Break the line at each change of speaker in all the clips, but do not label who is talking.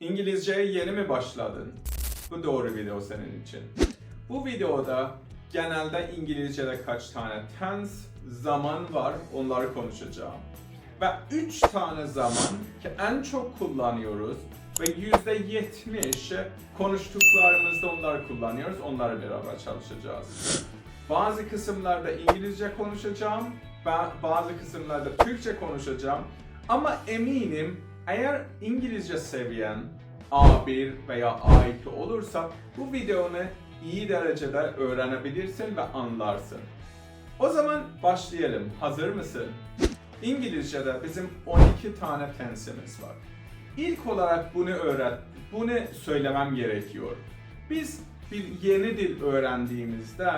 İngilizceye yeni mi başladın? Bu doğru video senin için. Bu videoda genelde İngilizce'de kaç tane tense, zaman var onları konuşacağım. Ve 3 tane zaman ki en çok kullanıyoruz ve %70 konuştuklarımızda onları kullanıyoruz. Onları beraber çalışacağız. Bazı kısımlarda İngilizce konuşacağım, ba- bazı kısımlarda Türkçe konuşacağım. Ama eminim eğer İngilizce seviyen A1 veya A2 olursa bu videonu iyi derecede öğrenebilirsin ve anlarsın. O zaman başlayalım. Hazır mısın? İngilizce'de bizim 12 tane tensimiz var. İlk olarak bunu öğret, bunu söylemem gerekiyor. Biz bir yeni dil öğrendiğimizde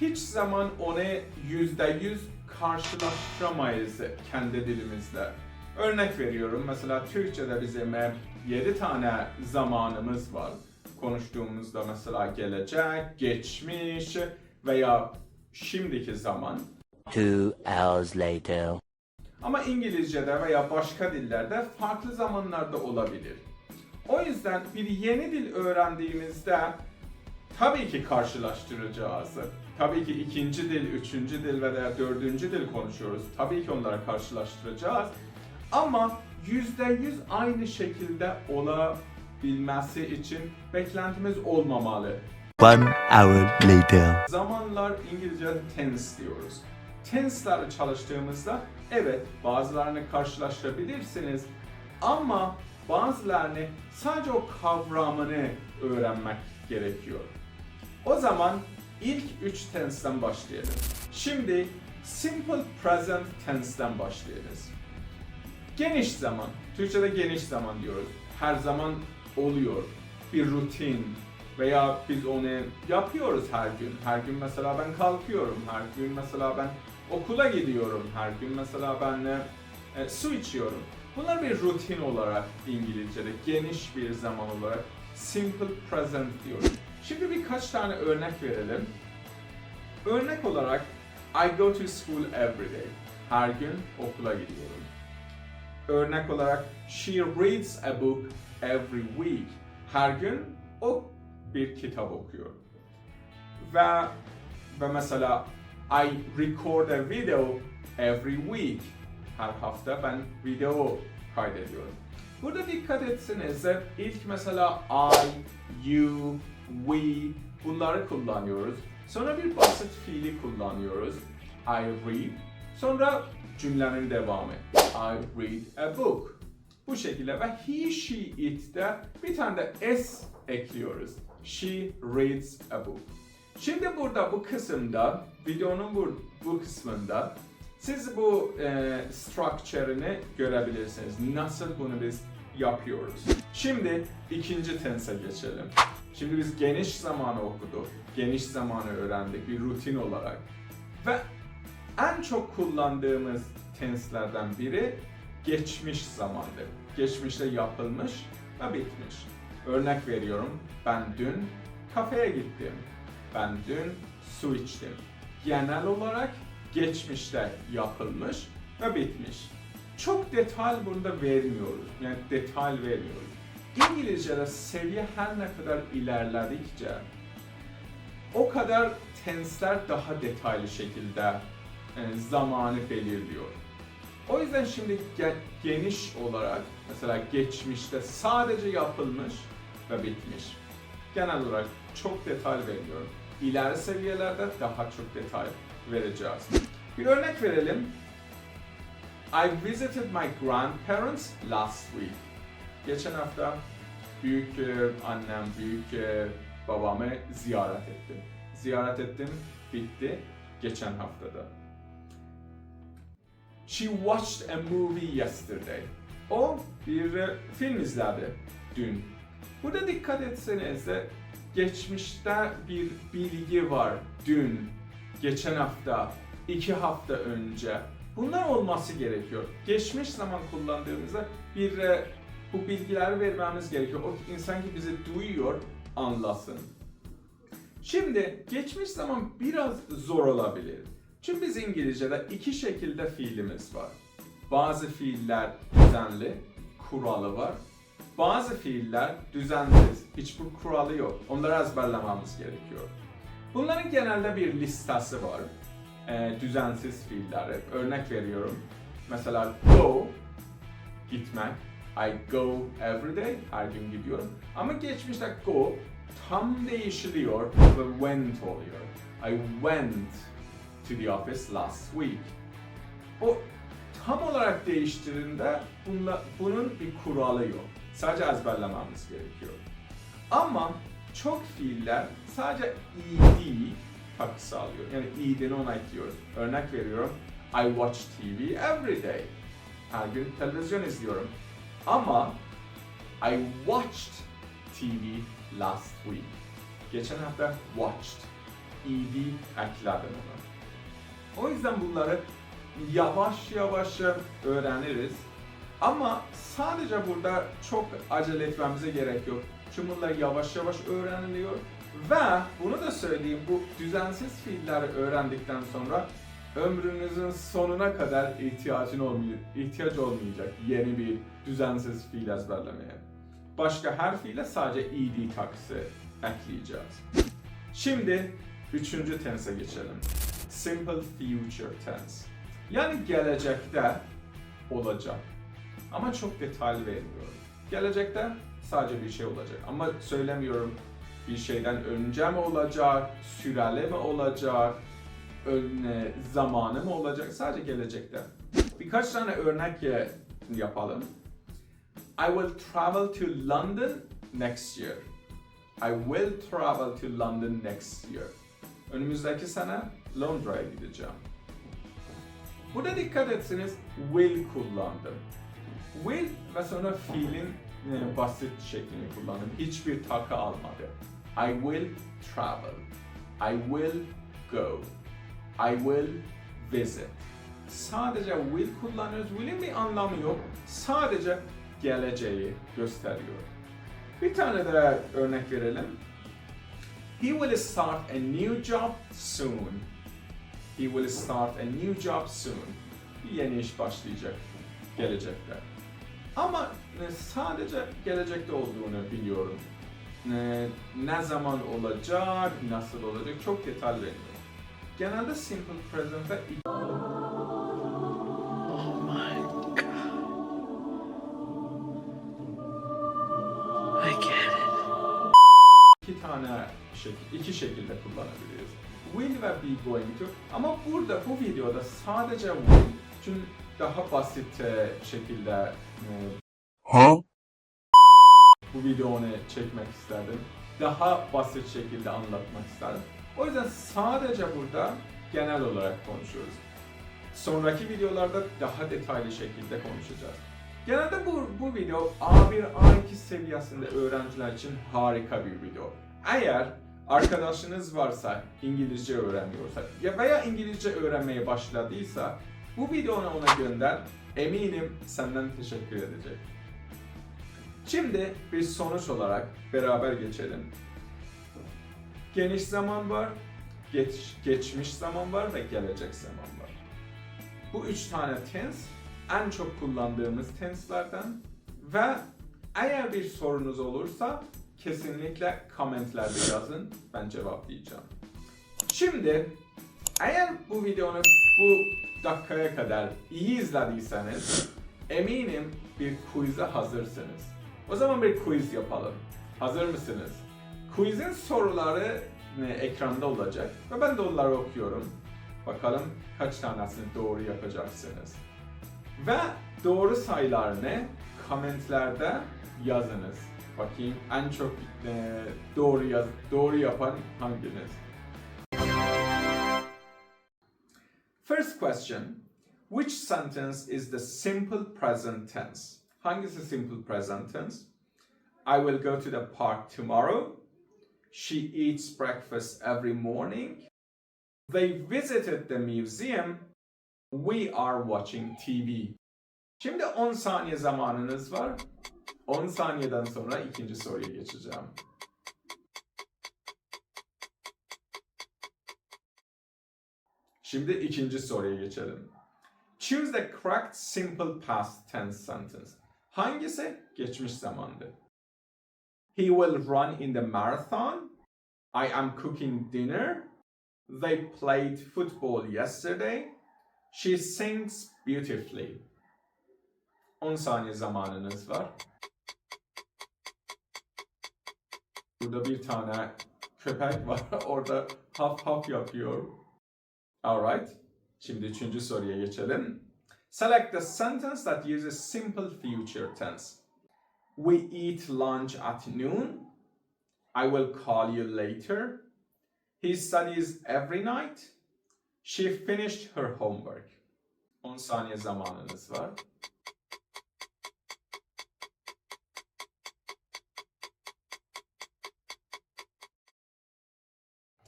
hiç zaman onu yüzde yüz karşılaştıramayız kendi dilimizle. Örnek veriyorum mesela Türkçe'de bizim 7 tane zamanımız var. Konuştuğumuzda mesela gelecek, geçmiş veya şimdiki zaman.
Two hours later.
Ama İngilizce'de veya başka dillerde farklı zamanlarda olabilir. O yüzden bir yeni dil öğrendiğimizde tabii ki karşılaştıracağız. Tabii ki ikinci dil, üçüncü dil veya dördüncü dil konuşuyoruz. Tabii ki onları karşılaştıracağız. Ama yüzde yüz aynı şekilde olabilmesi için beklentimiz olmamalı.
One hour later.
Zamanlar İngilizce'de tense diyoruz. Tense'ları çalıştığımızda evet bazılarını karşılaştırabilirsiniz ama bazılarını sadece o kavramını öğrenmek gerekiyor. O zaman ilk üç tense'den başlayalım. Şimdi simple present tense'den başlayacağız. Geniş zaman, Türkçe'de geniş zaman diyoruz. Her zaman oluyor. Bir rutin veya biz onu yapıyoruz her gün. Her gün mesela ben kalkıyorum, her gün mesela ben okula gidiyorum, her gün mesela ben e, e, su içiyorum. Bunlar bir rutin olarak İngilizce'de geniş bir zaman olarak simple present diyoruz. Şimdi birkaç tane örnek verelim. Örnek olarak I go to school every day. Her gün okula gidiyorum. Örnek olarak she reads a book every week. Her gün o bir kitap okuyor. Ve ve mesela I record a video every week. Her hafta ben video kaydediyorum. Burada dikkat etseniz ilk mesela I, you, we bunları kullanıyoruz. Sonra bir basit fiili kullanıyoruz. I read. Sonra cümlenin devamı. I read a book. Bu şekilde ve he, she, it'te bir tane de s ekliyoruz. She reads a book. Şimdi burada bu kısımda, videonun bu, bu kısmında siz bu e, structure'ını görebilirsiniz. Nasıl bunu biz yapıyoruz. Şimdi ikinci tense geçelim. Şimdi biz geniş zamanı okuduk. Geniş zamanı öğrendik bir rutin olarak. Ve en çok kullandığımız tenslerden biri geçmiş zamandır. Geçmişte yapılmış ve bitmiş. Örnek veriyorum. Ben dün kafeye gittim. Ben dün su içtim. Genel olarak geçmişte yapılmış ve bitmiş. Çok detay burada vermiyoruz. Yani detay vermiyoruz. İngilizce'de seviye her ne kadar ilerledikçe o kadar tensler daha detaylı şekilde zamanı belirliyor. O yüzden şimdi ge- geniş olarak mesela geçmişte sadece yapılmış ve bitmiş. Genel olarak çok detay vermiyorum. İleri seviyelerde daha çok detay vereceğiz. Bir örnek verelim. I visited my grandparents last week. Geçen hafta büyük e, annem, büyük e, babamı ziyaret ettim. Ziyaret ettim, bitti geçen haftada. She watched a movie yesterday. O bir e, film izledi dün. Burada dikkat etseniz de geçmişte bir bilgi var. Dün, geçen hafta, iki hafta önce. Bunlar olması gerekiyor. Geçmiş zaman kullandığımızda bir e, bu bilgileri vermemiz gerekiyor. O insan ki bizi duyuyor, anlasın. Şimdi geçmiş zaman biraz zor olabilir. Çünkü biz İngilizce'de iki şekilde fiilimiz var. Bazı fiiller düzenli, kuralı var. bazı fiiller düzensiz, hiçbir kuralı yok. Onları ezberlememiz gerekiyor. Bunların genelde bir listesi var. Ee, düzensiz fiilleri. Örnek veriyorum. Mesela go, gitmek. I go every day, her gün gidiyorum. Ama geçmişte go tam değişiliyor ve went oluyor. I went to the office last week. O tam olarak değiştirdiğinde bunla, bunun bir kuralı yok. Sadece ezberlememiz gerekiyor. Ama çok fiiller sadece ed takısı alıyor. Yani ed'ini ona ekliyoruz. Örnek veriyorum. I watch TV every day. Her gün televizyon izliyorum. Ama I watched TV last week. Geçen hafta watched. ed ekledim ona. O yüzden bunları yavaş yavaş öğreniriz. Ama sadece burada çok acele etmemize gerek yok. Çünkü bunlar yavaş yavaş öğreniliyor. Ve bunu da söyleyeyim, bu düzensiz fiilleri öğrendikten sonra ömrünüzün sonuna kadar ihtiyacın olmayacak, ihtiyaç olmayacak yeni bir düzensiz fiil ezberlemeye. Başka her fiile sadece ed takısı ekleyeceğiz. Şimdi üçüncü tense geçelim. Simple future tense. Yani gelecekte olacak. Ama çok detaylı vermiyorum. Gelecekte sadece bir şey olacak. Ama söylemiyorum bir şeyden önce mi olacak, süreli mi olacak, ön, zamanı mı olacak, sadece gelecekte. Birkaç tane örnek yapalım. I will travel to London next year. I will travel to London next year. Önümüzdeki sene Londra'ya gideceğim. Burada dikkat etseniz will kullandım. Will ve sonra fiilin e, basit şeklini kullandım. Hiçbir takı almadı. I will travel. I will go. I will visit. Sadece will kullanıyoruz. Will'in bir anlamı yok. Sadece geleceği gösteriyor. Bir tane daha örnek verelim. He will start a new job soon. He will start a new job soon. Bir yeni iş başlayacak gelecekte. Ama e, sadece gelecekte olduğunu biliyorum. E, Ne zaman olacak, nasıl olacak çok detaylı vermiyorum. Genelde simple present'te
I get it.
iki tane şekil, iki şekilde kullanabiliriz. Will ve be going to ama burada bu videoda sadece will çünkü daha basit e, şekilde e,
Huh?
bu videonu çekmek istedim. Daha basit şekilde anlatmak istedim. O yüzden sadece burada genel olarak konuşuyoruz. Sonraki videolarda daha detaylı şekilde konuşacağız. Genelde bu, bu video A1, A2 seviyesinde öğrenciler için harika bir video. Eğer arkadaşınız varsa İngilizce öğreniyorsa ya veya İngilizce öğrenmeye başladıysa bu videonu ona gönder. Eminim senden teşekkür edecek. Şimdi bir sonuç olarak beraber geçelim. Geniş zaman var, geç, geçmiş zaman var ve gelecek zaman var. Bu üç tane tense en çok kullandığımız tense'lerden ve eğer bir sorunuz olursa kesinlikle komentlerde yazın, ben cevaplayacağım. Şimdi eğer bu videonu bu dakikaya kadar iyi izlediyseniz eminim bir quiz'e hazırsınız. O zaman bir quiz yapalım. Hazır mısınız? Quiz'in soruları ekranda olacak ve ben de onları okuyorum. Bakalım kaç tanesini doğru yapacaksınız. Ve doğru sayılar ne? Komentlerde yazınız. Bakayım en çok e, doğru yaz doğru yapan hanginiz? First question. Which sentence is the simple present tense? Hangisi simple present tense? I will go to the park tomorrow. She eats breakfast every morning. They visited the museum. We are watching TV. Şimdi 10 saniye zamanınız var. 10 saniyeden sonra ikinci soruya geçeceğim. Şimdi ikinci soruya geçelim. Choose the correct simple past tense sentence. Hangisi? Geçmiş zamandı. He will run in the marathon. I am cooking dinner. They played football yesterday. She sings beautifully. 10 saniye zamanınız var. Burada bir tane köpek var. Orada haf haf yapıyor. Alright. Şimdi üçüncü soruya geçelim. Select the sentence that uses simple future tense. We eat lunch at noon. I will call you later. He studies every night. She finished her homework. 10 saniye zamanınız var.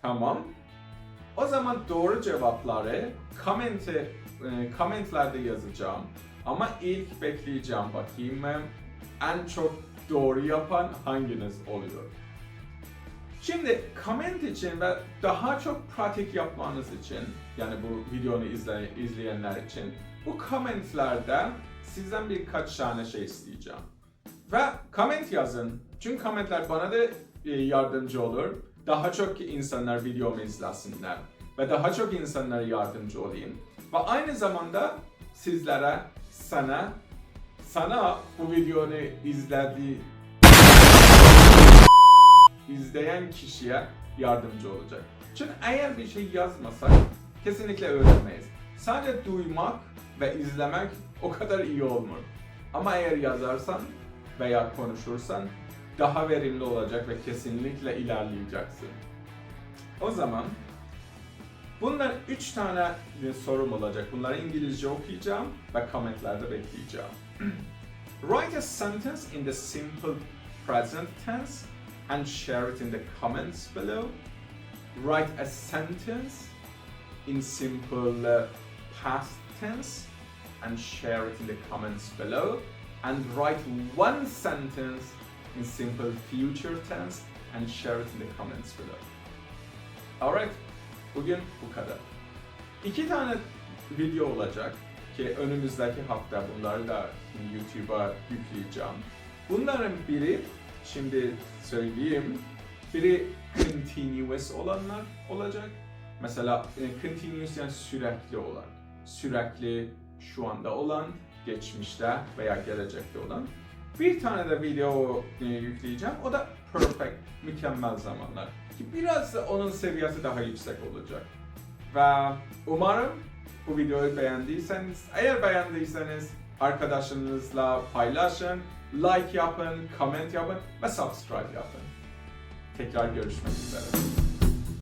Tamam. O zaman doğru cevapları komente, e, komentlerde yazacağım. Ama ilk bekleyeceğim bakayım en çok doğru yapan hanginiz oluyor. Şimdi comment için ve daha çok pratik yapmanız için yani bu videonu izle, izleyenler için bu komentlerde sizden birkaç tane şey isteyeceğim. Ve comment yazın. Çünkü komentler bana da e, yardımcı olur. Daha çok insanlar videomu izlesinler. Ve daha çok insanlara yardımcı olayım. Ve aynı zamanda sizlere, sana, sana bu videonu izlediği izleyen kişiye yardımcı olacak. Çünkü eğer bir şey yazmasak kesinlikle öğrenmeyiz. Sadece duymak ve izlemek o kadar iyi olmuyor. Ama eğer yazarsan veya konuşursan daha verimli olacak ve kesinlikle ilerleyeceksin. O zaman bunlar üç tane bir sorum olacak. Bunları İngilizce okuyacağım ve komentlerde bekleyeceğim. Write a sentence in the simple present tense and share it in the comments below. Write a sentence in simple uh, past tense and share it in the comments below. And write one sentence in simple future tense and share it in the comments below. Alright, bugün bu kadar. İki tane video olacak ki önümüzdeki hafta bunları da YouTube'a yükleyeceğim. Bunların biri şimdi söyleyeyim. Biri continuous olanlar olacak. Mesela e, continuous yani sürekli olan. Sürekli şu anda olan, geçmişte veya gelecekte olan. Bir tane de video e, yükleyeceğim. O da perfect, mükemmel zamanlar. Ki biraz da onun seviyesi daha yüksek olacak. Ve umarım bu videoyu beğendiyseniz, eğer beğendiyseniz arkadaşlarınızla paylaşın, like yapın, comment yapın ve subscribe yapın. Tekrar görüşmek üzere.